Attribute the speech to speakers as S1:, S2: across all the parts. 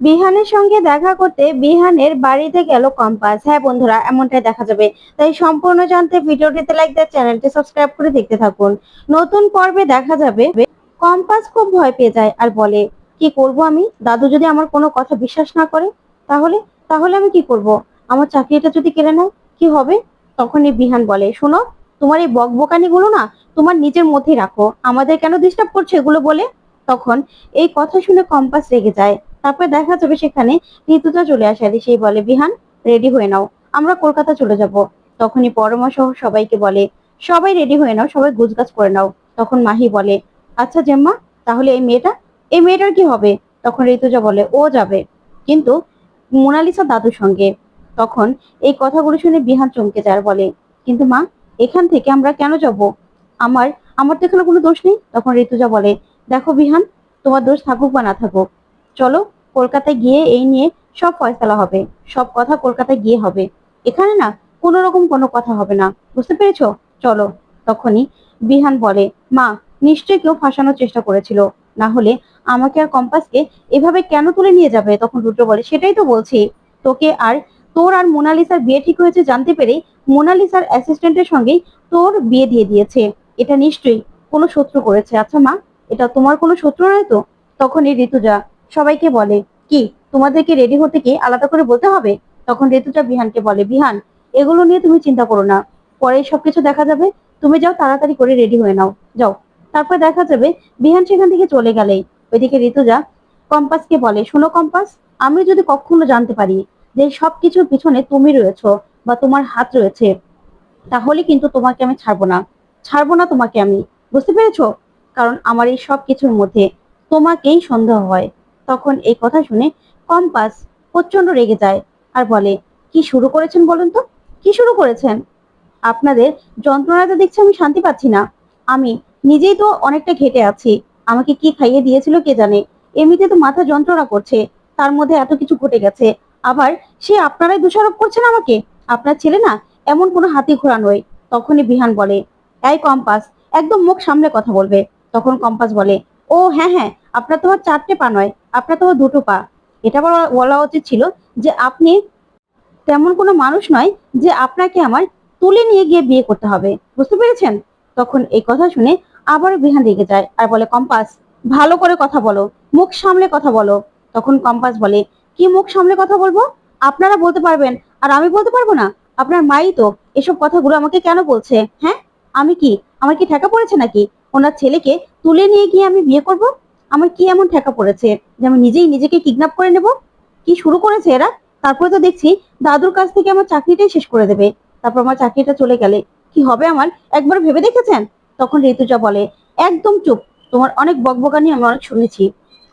S1: বিহানের সঙ্গে দেখা করতে বিহানের বাড়িতে গেল কম্পাস। হ্যাঁ বন্ধুরা, এমনটাই দেখা যাবে। তাই সম্পূর্ণ জানতে ভিডিওটিতে লাইক দেয় চ্যানেলটি সাবস্ক্রাইব করে দেখতে থাকুন। নতুন পর্বে দেখা যাবে। কম্পাস খুব ভয় পেয়ে যায় আর বলে, কি করব আমি? দাদু যদি আমার কোনো কথা বিশ্বাস না করে, তাহলে তাহলে আমি কি করব? আমার চাকরিটা যদি কেড়ে নেয়, কি হবে? তখনই বিহান বলে, শোনো, তোমার এই বকবকানি গুলো না তোমার নিজের মধ্যেই রাখো। আমাদের কেন ডিস্টার্ব করছ এগুলো বলে? তখন এই কথা শুনে কম্পাস রেগে যায়। তারপরে দেখা যাবে সেখানে ঋতুটা চলে আসে সেই বলে, বিহান রেডি হয়ে নাও, আমরা কলকাতা চলে যাব। তখনই পরমা সহ সবাইকে বলে, সবাই রেডি হয়ে নাও, সবাই গুজগাছ করে নাও। তখন মাহি বলে আচ্ছা জেম্মা, তাহলে এই মেয়েটা, এই মেয়েটার কি হবে? তখন ঋতুজা বলে, ও যাবে। কিন্তু মোনালিসা দাদুর সঙ্গে তখন এই কথাগুলো শুনে বিহান চমকে যায় বলে, কিন্তু মা, এখান থেকে আমরা কেন যাব? আমার আমার তো এখানে কোনো দোষ নেই? তখন ঋতুজা বলে, দেখো বিহান, তোমার দোষ থাকুক বা না থাকুক, চলো কলকাতায় গিয়ে এই নিয়ে সব ফয়সালা হবে, সব কথা কলকাতায় গিয়ে হবে। এখানে না কোনো রকম কোনো কথা হবে না, বুঝতে পেরেছ? চলো, তখনই বিহান বলে, মা, নিশ্চয়ই কেউ ফাঁসানোর চেষ্টা করেছিল। না হলে আমাকে আর কম্পাসকে এভাবে কেন তুলে নিয়ে যাবে? তখন রুদ্র বলে, সেটাই তো বলছি। তোকে আর, তোর আর মোনালিসার বিয়ে ঠিক হয়েছে জানতে পেরে মোনালিসার অ্যাসিস্ট্যান্টের সঙ্গেই তোর বিয়ে দিয়ে দিয়েছে। এটা নিশ্চয়ই কোনো শত্রু করেছে। আচ্ছা মা, এটা তোমার কোনো শত্রু নয় তো? তখনই ঋতুজা সবাইকে বলে, কি, তোমাদেরকে রেডি হতে কি আলাদা করে বলতে হবে? তখন ঋতুজা বিহানকে বলে, বিহান, এগুলো নিয়ে তুমি চিন্তা করো না। পরে সবকিছু দেখা যাবে। তুমি যাও তাড়াতাড়ি করে রেডি হয়ে নাও। যাও। তারপর দেখা যাবে বিহান সেখান থেকে চলে গেলেই ওইদিকে ঋতুজা কম্পাসকে বলে, শোনো কম্পাস, আমি যদি কখনো জানতে পারি যে সবকিছুর পিছনে তুমি রয়েছো বা তোমার হাত রয়েছে, তাহলে কিন্তু তোমাকে আমি ছাড়বো না। ছাড়বো না তোমাকে আমি। বুঝতে পেরেছ? কারণ আমার এই সব কিছুর মধ্যে তোমাকেই সন্দেহ হয়। তখন এই কথা শুনে কম্পাস প্রচণ্ড রেগে যায় আর বলে, কি শুরু করেছেন বলুন তো? কি শুরু করেছেন? আপনাদের যন্ত্রণাতে দেখছি আমি শান্তি পাচ্ছি না। আমি নিজেই তো অনেকটা ঘেটে আছি। আমাকে কি খাইয়ে দিয়েছিল কে জানে? এমনিতে তো মাথা যন্ত্রণা করছে। তার মধ্যে এত কিছু ঘটে গেছে। আবার সে আপনারাই দোষারোপ করছেন আমাকে? আপনার ছেলে না এমন কোনো হাতি ঘোড়া নয়। তখনই বিহান বলে, এই কম্পাস, একদম মুখ সামনে কথা বলবে। তখন কম্পাস বলে, ও হ্যাঁ হ্যাঁ আপনার তোমার চারটে পা নয়, আপনার তোমার দুটো পা। এটা বলা উচিত ছিল যে আপনি তেমন কোনো মানুষ নয় যে আপনাকে আমার তুলে নিয়ে গিয়ে বিয়ে করতে হবে। বুঝতে পেরেছেন? তখন এই কথা শুনে আবার বিহান রেগে যায় আর বলে, কম্পাস, ভালো করে কথা বলো, মুখ সামলে কথা বলো। তখন কম্পাস বলে, কি মুখ সামলে কথা বলব? আপনারা বলতে পারবেন, আর আমি বলতে পারব না? আপনার মাই তো এসব কথাগুলো আমাকে কেন বলছে হ্যাঁ? আমি কি, আমার কি ঠেকা পড়েছে নাকি? ওনার ছেলেকে তুলে নিয়ে গিয়ে আমি বিয়ে করব? আমার কি এমন ঠেকা পড়েছে যে আমি নিজেই নিজেকে কিডন্যাপ করে নেব? কি শুরু করেছে এরা? তারপরে তো দেখছি দাদুর কাছ থেকে আমার চাকরিটাই শেষ করে দেবে। তারপর আমার চাকরিটা চলে গেলে কি হবে আমার? একবার ভেবে দেখেছেন? তখন ঋতুজা বলে, একদম চুপ। তোমার অনেক বকবকানি আমি অনেক শুনেছি।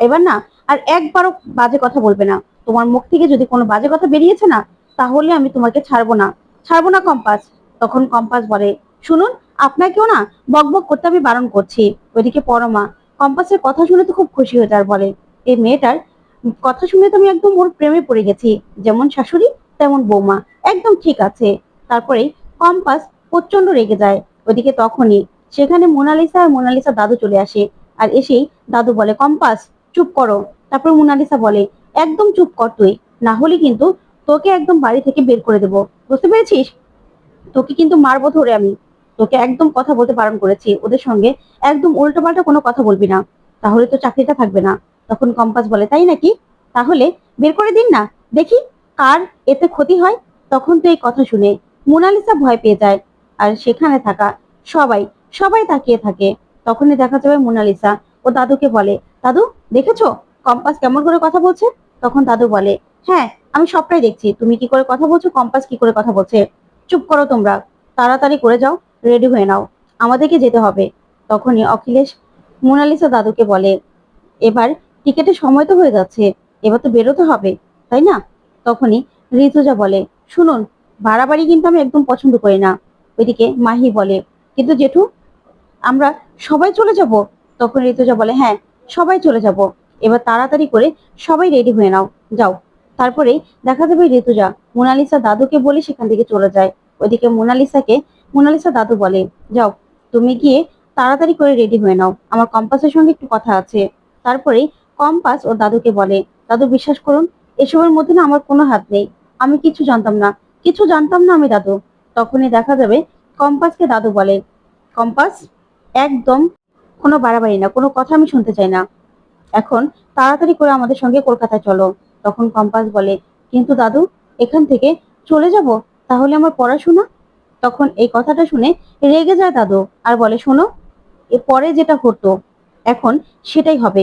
S1: এবার না, আর একবারও বাজে কথা বলবে না। তোমার মুখ থেকে যদি কোনো বাজে কথা বেরিয়েছে না, তাহলে আমি তোমাকে ছাড়বো না। ছাড়বো না কম্পাস। তখন কম্পাস বলে, শুনুন, আপনাকেও না বকবক করতে আমি বারণ করছি। ওইদিকে পরমা কম্পাসের কথা শুনে তো খুব খুশি হয়ে যার বলে। এই মেয়েটার কথা শুনে তো আমি একদম ওর প্রেমে পড়ে গেছি। যেমন শাশুড়ি, তেমন বৌমা। একদম ঠিক আছে। তারপরে কম্পাস প্রচণ্ড রেগে যায়। ওদিকে তখনই সেখানে মোনালিসা আর মোনালিসা দাদু চলে আসে। আর এসেই দাদু বলে, কম্পাস, চুপ করো। তারপর মোনালিসা বলে, একদম চুপ কর তুই। না হলে কিন্তু তোকে একদম বাড়ি থেকে বের করে দেবো। বুঝতে পেরেছিস? তোকে কিন্তু মারবো ধরে আমি। তোকে একদম কথা বলতে বারণ করেছি, ওদের সঙ্গে একদম উল্টো পাল্টা কোনো কথা বলবি না। তাহলে তো চাকরিটা থাকবে না, তখন কম্পাস বলে, তাই নাকি? তাহলে বের করে দিন না, দেখি কার এতে ক্ষতি হয়, তখন তো এই কথা শুনে মোনালিসা ভয় পেয়ে যায়, আর সেখানে থাকা সবাই সবাই তাকিয়ে থাকে। তখনই দেখা যাবে মোনালিসা ও দাদুকে বলে, দাদু, দেখেছ? কম্পাস কেমন করে কথা বলছে? তখন দাদু বলে হ্যাঁ আমি সবটাই দেখছি। তুমি কি করে কথা বলছো? কম্পাস কি করে কথা বলছে? চুপ করো তোমরা। তাড়াতাড়ি করে যাও। রেডি হয়ে নাও। আমাদেরকে যেতে হবে। তখনই অখিলেশ মোনালিসা দাদুকে বলে, এবার টিকেটের সময় তো হয়ে যাচ্ছে, এবার তো বেরোতে হবে, তাই না? তখনই ঋতুজা বলে, শুনুন, বাড়াবাড়ি কিন্তু আমি একদম পছন্দ করি না। ওইদিকে মাহি বলে, কিন্তু জেঠু, আমরা সবাই চলে যাব? তখন ঋতুজা বলে হ্যাঁ সবাই চলে যাব। এবার তাড়াতাড়ি করে সবাই রেডি হয়ে নাও, যাও। তারপরেই দেখা যাবে ঋতুজা মোনালিসা দাদুকে বলে সেখান থেকে চলে যায়। ওইদিকে মোনালিসাকে মোনালিসা দাদু বলে, যাও, তুমি গিয়ে তাড়াতাড়ি করে রেডি হয়ে নাও। আমার কম্পাসের সঙ্গে একটু কথা আছে। তারপরেই কম্পাস ও দাদুকে বলে, দাদু, বিশ্বাস করুন, এসবের মধ্যে না আমার কোনো হাত নেই। আমি কিছু জানতাম না। কিছু জানতাম না আমি, দাদু? তখনই দেখা যাবে। কম্পাসকে দাদু বলে, কম্পাস, একদম কোনো বাড়াবাড়ি না, কোনো কথা আমি শুনতে চাই না। এখন তাড়াতাড়ি করে আমাদের সঙ্গে কলকাতায় চলো। তখন কম্পাস বলে, কিন্তু দাদু, এখান থেকে চলে যাব? তাহলে আমার পড়াশোনা তখন এই কথাটা শুনে রেগে যায় দাদু। আর বলে, শোনো, এ পরে যেটা হতো এখন সেটাই হবে।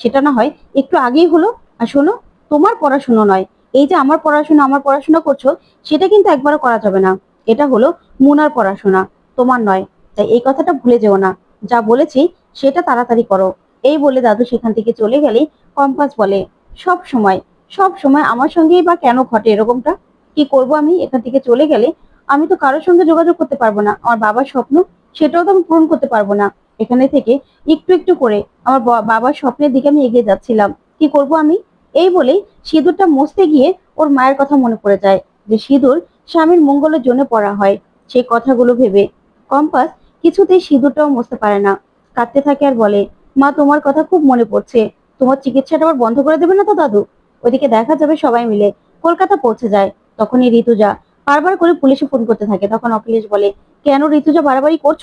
S1: সেটা না হয় একটু আগেই হলো। আর শোনো, তোমার পড়াশুনো নয়। এই যে আমার পড়াশোনা আমার পড়াশোনা করছ, সেটা কিন্তু একবারও করা যাবে না। এটা হলো মুনার পড়াশোনা, তোমার নয়। তাই এই কথাটা ভুলে যেও না। যা বলেছি, সেটা তাড়াতাড়ি করো। এই বলে দাদু সেখান থেকে চলে গেলেই কম্পাস বলে, সব সময় সব সময় আমার সঙ্গেই বা কেন ঘটে এরকমটা? কি করব আমি? এখান থেকে চলে গেলে আমি তো কারোর সঙ্গে যোগাযোগ করতে পারব না। আমার বাবার স্বপ্ন, সেটাও তো আমি পূরণ করতে পারব না। এখানে থেকে একটু একটু করে আমার বাবার স্বপ্নের দিকে আমি এগিয়ে যাচ্ছিলাম। কি করব আমি? এই বলেই সিঁদুরটা মুছতে গিয়ে ওর মায়ের কথা মনে পড়ে যায় যে সিঁদুর স্বামীর মঙ্গলের জন্য পড়া হয়। সেই কথাগুলো ভেবে কম্পাস কিছুতেই সিঁদুরটাও মুছতে পারে না। কাঁদতে থাকে আর বলে, মা, তোমার কথা খুব মনে পড়ছে। তোমার চিকিৎসাটা আবার বন্ধ করে দেবে না তো দাদু? ওইদিকে দেখা যাবে সবাই মিলে। কলকাতা পৌঁছে যায়। তখনই ঋতুজা বারবার করে পুলিশে ফোন করতে থাকে। তখন অখিলেশ বলে, কেন ঋতুজা বাড়াবাড়ি করছ?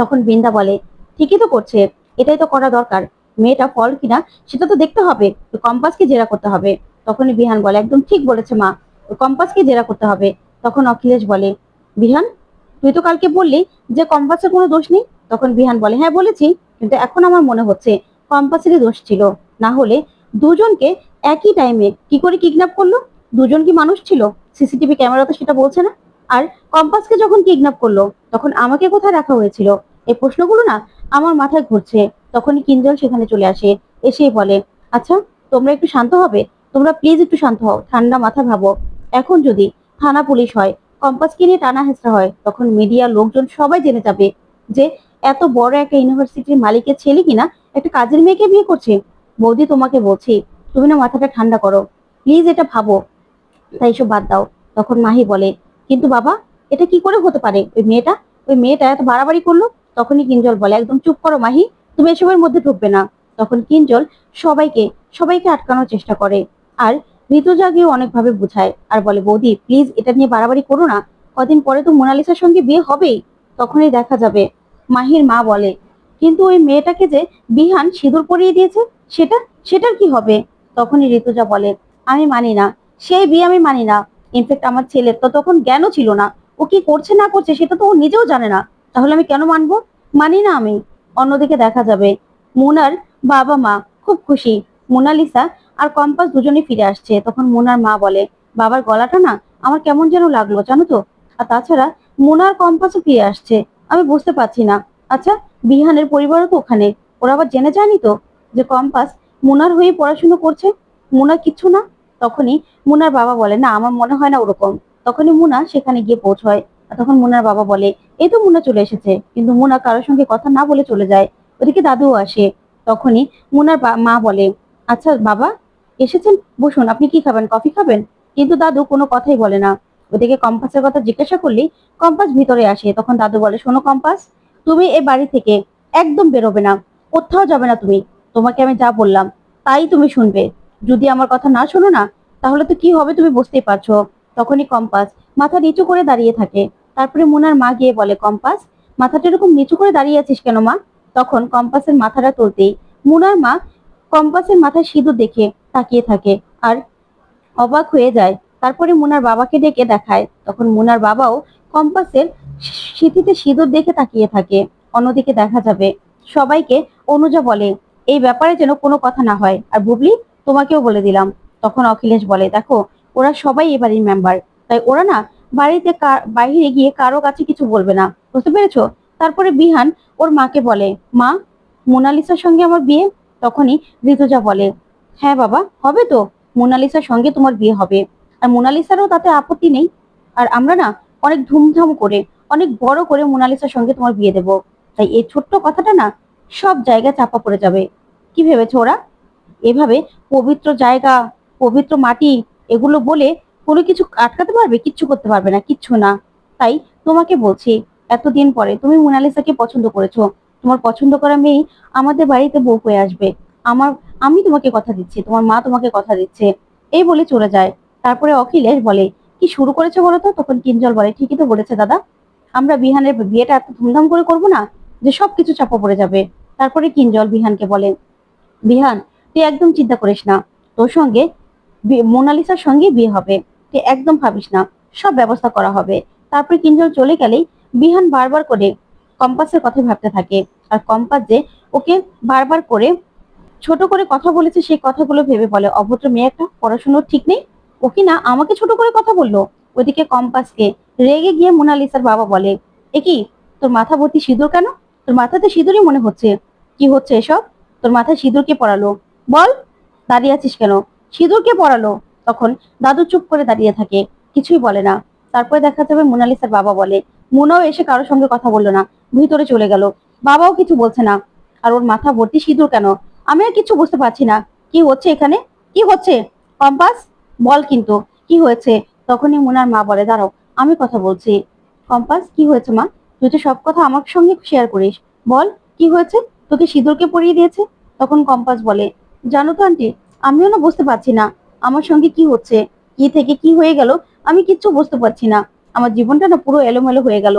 S1: তখন বৃন্দা বলে, ঠিকই তো করছে, এটাই তো করা দরকার। মেয়েটা ফল কিনা, সেটা তো দেখতে হবে। কম্পাসকে জেরা করতে হবে। তখনই বিহান বলে, একদম ঠিক বলেছে মা কম্পাসকে জেরা করতে হবে। তখন অখিলেশ বলে, বিহান, তুই তো কালকে বললি যে কম্পাসের কোনো দোষ নেই? তখন বিহান বলে হ্যাঁ বলেছি, কিন্তু এখন আমার মনে হচ্ছে কম্পাসেরই দোষ ছিল। না হলে দুজনকে একই টাইমে কি করে কিডন্যাপ করল? দুজন কি মানুষ ছিল? সিসিটিভি ক্যামেরা তো সেটা বলছে না। আর কম্পাসকে যখন কিডন্যাপ করল, তখন আমাকে কোথায় রাখা হয়েছিল? এই প্রশ্নগুলো না আমার মাথায় ঘুরছে। তখনই কিঞ্জল সেখানে চলে আসে, এসেই বলে আচ্ছা তোমরা একটু শান্ত হবে? তোমরা প্লিজ একটু শান্ত হও, ঠান্ডা মাথা ভাবো এখন যদি থানা পুলিশ হয়, কম্পাসকে নিয়ে টানা হেঁচড়া হয়, তখন মিডিয়া লোকজন সবাই জেনে যাবে যে এত বড় একটা ইউনিভার্সিটির মালিকের ছেলে কিনা একটা কাজের মেয়েকে বিয়ে করছে। বৌদি তোমাকে বলছি, তুমি না মাথাটা ঠান্ডা করো। প্লিজ এটা ভাবো। তাই এসব বাদ দাও। তখন মাহি বলে, কিন্তু বাবা, এটা কি করে হতে পারে? ওই মেয়েটা ওই মেয়েটা এত বাড়াবাড়ি করল? তখনই কিঞ্জল বলে, একদম চুপ করো মাহি, তুমি এসবের মধ্যে ঢুকবে না। তখন কিঞ্জল সবাইকে সবাইকে আটকানোর চেষ্টা করে। আর ঋতুজাকেও অনেকভাবে বুঝায় আর বলে, বৌদি প্লিজ এটা নিয়ে বাড়াবাড়ি করো না। কদিন পরে তো মোনালিসার সঙ্গে বিয়ে হবেই। তখনই দেখা যাবে, মাহির মা বলে, কিন্তু ওই মেয়েটাকে যে বিহান সিঁদুর পরিয়ে দিয়েছে, সেটা, সেটার কি হবে? তখনই ঋতুজা বলে, আমি মানি না। সেই বিয়ে আমি মানি না। ইনফ্যাক্ট আমার ছেলের তো তখন জ্ঞানও ছিল না। ও কি করছে না করছে সেটা তো ও নিজেও জানে না। তাহলে আমি কেন মানবো? মানি না আমি। অন্যদিকে দেখা যাবে। মোনার বাবা মা, খুব খুশি। মোনালিসা আর কম্পাস দুজনে ফিরে আসছে। তখন মোনার মা বলে, বাবার গলাটা না আমার কেমন যেন লাগল জানো তো? আর তাছাড়া মোনার কম্পাসও ফিরে আসছে। আমি বুঝতে পারছি না। আচ্ছা বিহানের পরিবারও তো ওখানে। ওরা আবার জেনে যায়নি তো যে কম্পাস মোনার হয়ে পড়াশুনো করছে? মুনা কিচ্ছু না। তখনই মুনার বাবা বলে, না, আমার মনে হয় না ওরকম। তখনই মুনা সেখানে গিয়ে পৌঁছয়। তখন মুনার বাবা বলে, এই তো মুনা চলে এসেছে। কিন্তু মুনা কারোর সঙ্গে কথা না বলে চলে যায়। ওদিকে দাদুও আসে। তখনই মুনার মা বলে আচ্ছা বাবা, এসেছেন? বসুন, আপনি কি খাবেন? কফি খাবেন? কিন্তু দাদু কোনো কথাই বলে না। ওদিকে কম্পাসের কথা জিজ্ঞাসা করলেই কম্পাস ভিতরে আসে। তখন দাদু বলে, শোনো কম্পাস, তুমি এ বাড়ি থেকে একদম বেরোবে না। কোথাও যাবে না তুমি। তোমাকে আমি যা বললাম, তাই তুমি শুনবে। যদি আমার কথা না শোনো না তাহলে তো কি হবে তুমি বুঝতেই পারছ। তখনই কম্পাস মাথা নিচু করে দাঁড়িয়ে থাকে। তারপরে মুনার মা গিয়ে বলে, কম্পাস, মাথাটা এরকম নিচু করে দাঁড়িয়ে আছিস কেন মা? তখন কম্পাসের মাথাটা তুলতেই মুনার মা কম্পাসের মাথায় সিঁদুর দেখে তাকিয়ে থাকে আর অবাক হয়ে যায়। তারপরে মুনার বাবাকে ডেকে দেখায়। তখন মুনার বাবাও কম্পাসের স্মৃতিতে সিঁদুর দেখে তাকিয়ে থাকে। অন্যদিকে দেখা যাবে সবাইকে অনুজা বলে, এই ব্যাপারে যেন কোনো কথা না হয়। আর বুবলি, তোমাকেও বলে দিলাম। তখন অখিলেশ বলে, দেখো, ওরা সবাই এ বাড়ির মেম্বার তাই ওরা না বাড়িতে বাইরে গিয়ে কারও কাছে কিছু বলবে না। বুঝতে পেরেছ? তারপরে বিহান ওর মাকে বলে, মা, মোনালিসার সঙ্গে আমার বিয়ে? তখনই ঋতুজা বলে হ্যাঁ বাবা, হবে তো, মোনালিসার সঙ্গে তোমার বিয়ে হবে। আর মোনালিসারও তাতে আপত্তি নেই। আর আমরা না অনেক ধুমধাম করে, অনেক বড় করে মোনালিসার সঙ্গে তোমার বিয়ে দেব। তাই এই ছোট্ট কথাটা না সব জায়গায় চাপা পড়ে যাবে। কি ভেবেছো ওরা? এভাবে পবিত্র জায়গা পবিত্র মাটি এগুলো বলে কোনো কিছু আটকাতে পারবে? কিচ্ছু করতে পারবে না, কিচ্ছু না। তাই তোমাকে বলছি, এতদিন পরে তুমি মোনালিসাকে পছন্দ করেছ। তোমার পছন্দ করা মেয়ে আমাদের বাড়িতে বউ হয়ে আসবে। আমার, আমি তোমাকে কথা দিচ্ছি, তোমার মা তোমাকে কথা দিচ্ছে। এই বলে চলে যায়। তারপরে অখিলেশ বলে, কি শুরু করেছে বলো তো? তখন কিঞ্জল বলে, ঠিকই তো বলেছে দাদা। আমরা বিহানের বিয়েটা এত ধুমধাম করে করব না যে সবকিছু চাপা পড়ে যাবে। তারপরে কিঞ্জল বিহানকে বলে, বিহান, তুই একদম চিন্তা করিস না। তোর সঙ্গে মোনালিসার সঙ্গে বিয়ে হবে। তুই একদম ভাবিস না, সব ব্যবস্থা করা হবে। তারপরে কিঞ্জল চলে গেলেই বিহান বারবার করে কম্পাসের কথা ভাবতে থাকে। আর কম্পাস যে ওকে বারবার করে ছোট করে কথা বলেছে, সেই কথাগুলো ভেবে বলে, অভদ্র মেয়ে একটা, পড়াশোনার ঠিক নেই? ও কি না আমাকে ছোট করে কথা বলল? ওদিকে কম্পাসকে রেগে গিয়ে মোনালিসার বাবা বলে, এ কি, তোর মাথা ভর্তি সিঁদুর কেন? তোর মাথাতে সিঁদুরই মনে হচ্ছে। কি হচ্ছে এসব? তোর মাথায় সিঁদুর কে পড়ালো বল, দাঁড়িয়ে আছিস কেন? সিঁদুর কে পড়ালো তখন দাদু চুপ করে দাঁড়িয়ে থাকে, কিছুই বলে না। তারপরে দেখা যাবে মোনালিসার বাবা বলে। মোনাও এসে কারোর সঙ্গে কথা বলল না, ভিতরে চলে গেল। বাবাও কিছু বলছে না। আর ওর মাথা ভর্তি সিঁদুর কেন? আমি আর কিছু বুঝতে পারছি না। কি হচ্ছে এখানে? কি হচ্ছে? কম্পাস? বল কিন্তু, কি হয়েছে? তখনই মুনার মা বলে, দাঁড়াও, আমি কথা বলছি। কম্পাস, কি হয়েছে মা? তুই তো সব কথা আমার সঙ্গে শেয়ার করিস। বল, কি হয়েছে? তোকে সিঁদুরকে পরিয়ে দিয়েছে? তখন কম্পাস বলে, জানো তো আন্টি আমিও না বুঝতে পারছি না। আমার সঙ্গে কি হচ্ছে? কি থেকে কি হয়ে গেল? আমি কিচ্ছু বুঝতে পারছি না। আমার জীবনটা না পুরো এলোমেলো হয়ে গেল।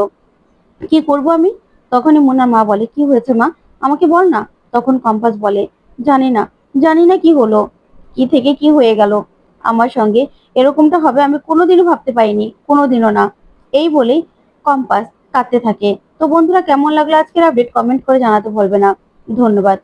S1: কি করব আমি? তখনই মুনার মা বলে, কি হয়েছে মা? আমাকে বল না। তখন কম্পাস বলে, জানি না। জানি না কি হলো। কি থেকে কি হয়ে গেল? আমার সঙ্গে এরকমটা হবে আমি কোনোদিনও ভাবতে পারিনি, কোনোদিনও না। এই বলেই কম্পাস কাঁদতে থাকে। তো বন্ধুরা, কেমন লাগল আজকের আপডেট কমেন্ট করে জানাতে ভুলবে না। ধন্যবাদ।